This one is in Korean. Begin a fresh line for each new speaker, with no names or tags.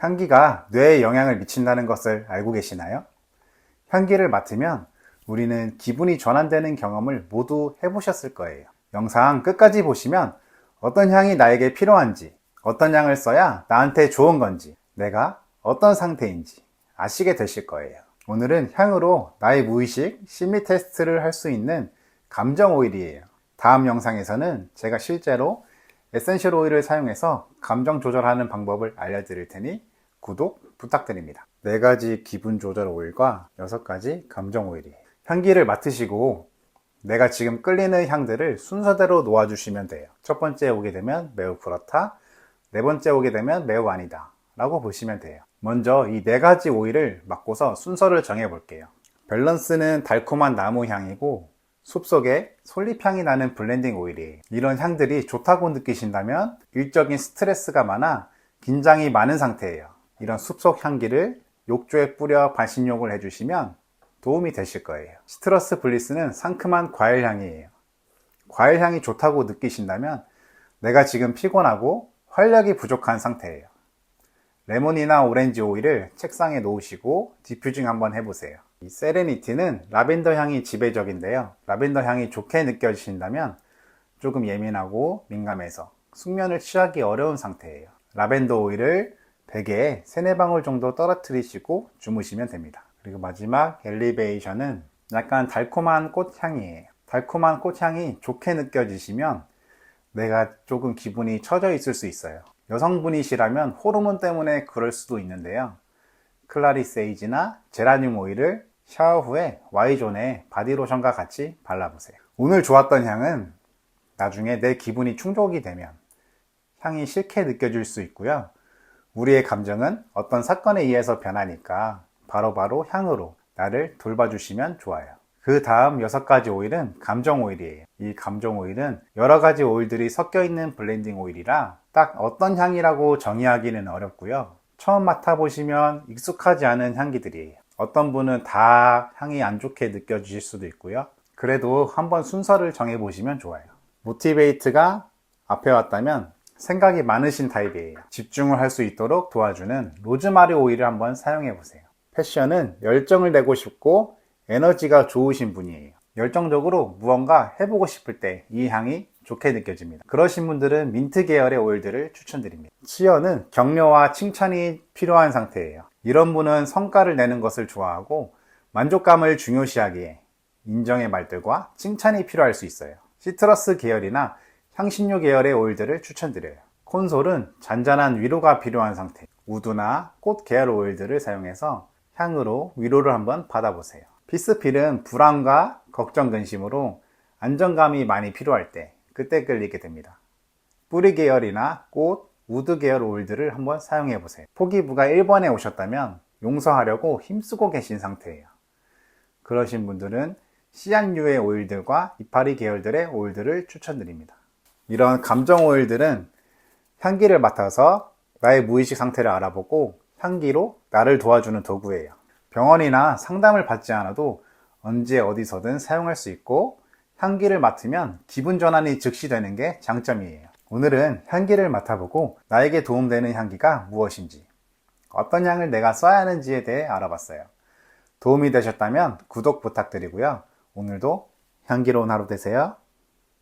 향기가 뇌에 영향을 미친다는 것을 알고 계시나요? 향기를 맡으면 우리는 기분이 전환되는 경험을 모두 해보셨을 거예요. 영상 끝까지 보시면 어떤 향이 나에게 필요한지, 어떤 향을 써야 나한테 좋은 건지, 내가 어떤 상태인지 아시게 되실 거예요. 오늘은 향으로 나의 무의식 심리 테스트를 할 수 있는 감정 오일이에요. 다음 영상에서는 제가 실제로 에센셜 오일을 사용해서 감정 조절하는 방법을 알려드릴 테니 구독 부탁드립니다. 네 가지 기분 조절 오일과 여섯 가지 감정 오일이에요. 향기를 맡으시고 내가 지금 끌리는 향들을 순서대로 놓아주시면 돼요. 첫 번째 오게 되면 매우 그렇다. 네 번째 오게 되면 매우 아니다. 라고 보시면 돼요. 먼저 이 네 가지 오일을 맡고서 순서를 정해 볼게요. 밸런스는 달콤한 나무 향이고 숲속에 솔잎향이 나는 블렌딩 오일이에요. 이런 향들이 좋다고 느끼신다면 일적인 스트레스가 많아 긴장이 많은 상태예요. 이런 숲속 향기를 욕조에 뿌려 반신욕을 해주시면 도움이 되실 거예요. 시트러스 블리스는 상큼한 과일 향이에요. 과일 향이 좋다고 느끼신다면 내가 지금 피곤하고 활력이 부족한 상태예요. 레몬이나 오렌지 오일을 책상에 놓으시고 디퓨징 한번 해보세요. 이 세레니티는 라벤더 향이 지배적인데요. 라벤더 향이 좋게 느껴지신다면 조금 예민하고 민감해서 숙면을 취하기 어려운 상태예요. 라벤더 오일을 베개에 3, 4방울 정도 떨어뜨리시고 주무시면 됩니다. 그리고 마지막 엘리베이션은 약간 달콤한 꽃향이에요. 달콤한 꽃향이 좋게 느껴지시면 내가 조금 기분이 처져 있을 수 있어요. 여성분이시라면 호르몬 때문에 그럴 수도 있는데요. 클라리세이지나 제라늄 오일을 샤워 후에 Y존에 바디로션과 같이 발라보세요. 오늘 좋았던 향은 나중에 내 기분이 충족이 되면 향이 싫게 느껴질 수 있고요. 우리의 감정은 어떤 사건에 의해서 변하니까 바로 바로 향으로 나를 돌봐주시면 좋아요. 그 다음 여섯 가지 오일은 감정 오일이에요. 이 감정 오일은 여러 가지 오일들이 섞여 있는 블렌딩 오일이라 딱 어떤 향이라고 정의하기는 어렵고요. 처음 맡아보시면 익숙하지 않은 향기들이에요. 어떤 분은 다 향이 안 좋게 느껴지실 수도 있고요. 그래도 한번 순서를 정해보시면 좋아요. 모티베이트가 앞에 왔다면 생각이 많으신 타입이에요. 집중을 할 수 있도록 도와주는 로즈마리 오일을 한번 사용해 보세요. 패션은 열정을 내고 싶고 에너지가 좋으신 분이에요. 열정적으로 무언가 해보고 싶을 때 이 향이 좋게 느껴집니다. 그러신 분들은 민트 계열의 오일들을 추천드립니다. 치어는 격려와 칭찬이 필요한 상태예요. 이런 분은 성과를 내는 것을 좋아하고 만족감을 중요시하기에 인정의 말들과 칭찬이 필요할 수 있어요. 시트러스 계열이나 향신료 계열의 오일들을 추천드려요. 콘솔은 잔잔한 위로가 필요한 상태. 우드나 꽃 계열 오일들을 사용해서 향으로 위로를 한번 받아보세요. 피스필은 불안과 걱정 근심으로 안정감이 많이 필요할 때 그때 끌리게 됩니다. 뿌리 계열이나 꽃, 우드 계열 오일들을 한번 사용해 보세요. 포기부가 1번에 오셨다면 용서하려고 힘쓰고 계신 상태예요. 그러신 분들은 씨앗류의 오일들과 이파리 계열들의 오일들을 추천드립니다. 이런 감정 오일들은 향기를 맡아서 나의 무의식 상태를 알아보고 향기로 나를 도와주는 도구예요. 병원이나 상담을 받지 않아도 언제 어디서든 사용할 수 있고 향기를 맡으면 기분 전환이 즉시 되는 게 장점이에요. 오늘은 향기를 맡아보고 나에게 도움되는 향기가 무엇인지, 어떤 향을 내가 써야 하는지에 대해 알아봤어요. 도움이 되셨다면 구독 부탁드리고요. 오늘도 향기로운 하루 되세요.